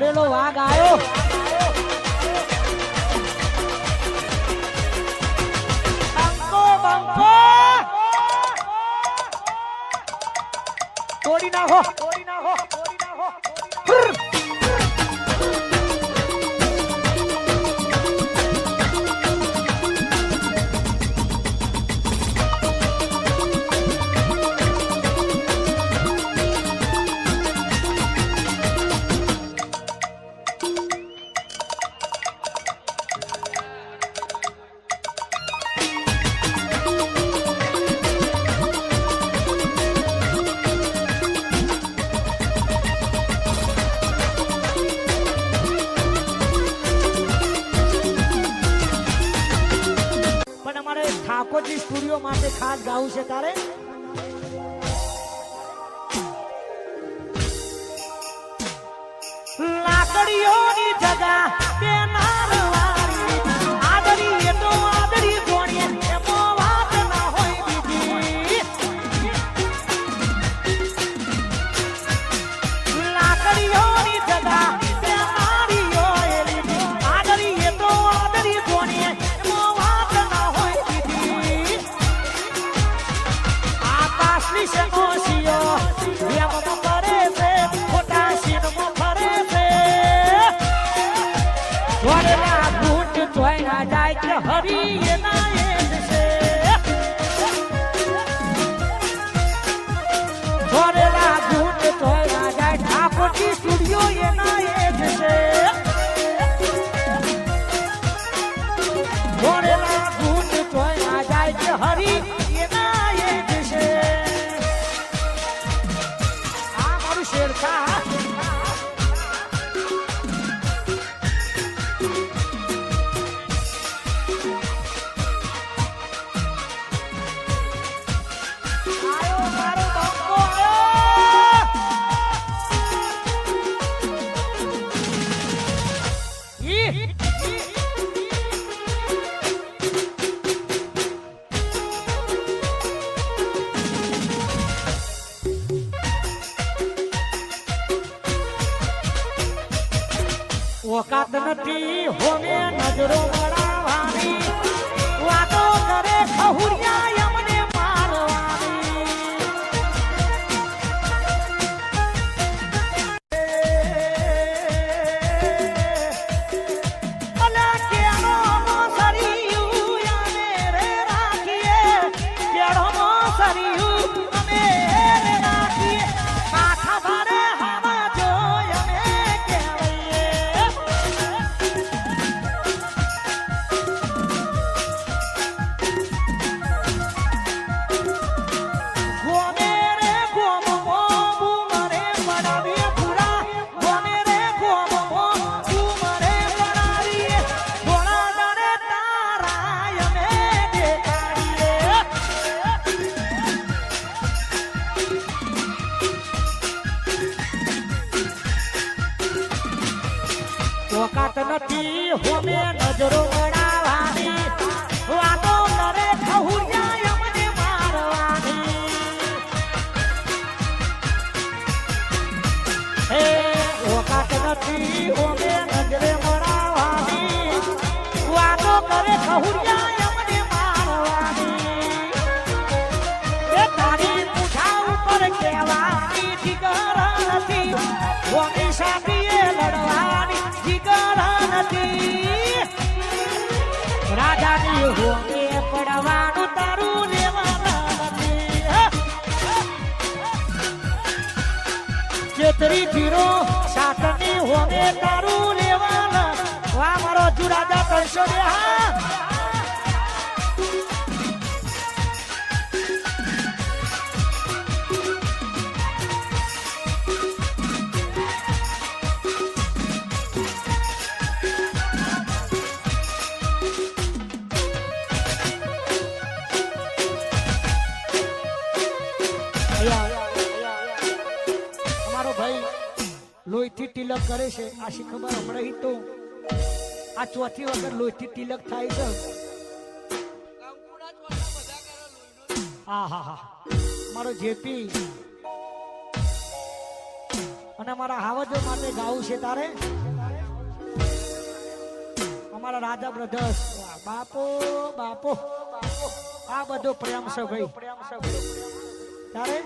ફરેલો વાઘ આવ્યો. તોડી નાખો. તોડી નાખો. ઠાકોરજી માટે ખાસ ગાવું છે તારે? લાકડીઓની જગા હરી ઓકાત નથી હોમે નજરો મળાવાની વાતો કરે ખહુરિયા ઓકાત નથી, હોમે નજરો મળાવાની વાતો કરે જાય અમને મારવાની. હે ઓકાત નથી, હોમે નજરે મળાવાની વાતો કરે ખહુરિયા અમને મારવાની. તારી પૂછા ઉપર કહેવાની, જીગર ચેતરી જીરો સાતની હોમે તારું લેવાના. વા મારો જુરાજા કરશો ને હા? અહીંયા, લોહીથી તિલક કરે છે. આશી ખબર હમણાં તો આ ચોથી વખત લોહીથી તિલક થાય છે. હા હા હા. મારો જેપી. અને મારા હાવજો માટે ગાવું છે તારે? અમારા રાજા બ્રધર્સ બાપો બાપો. આ બધો પ્રેમ છે ભાઈ. તારે?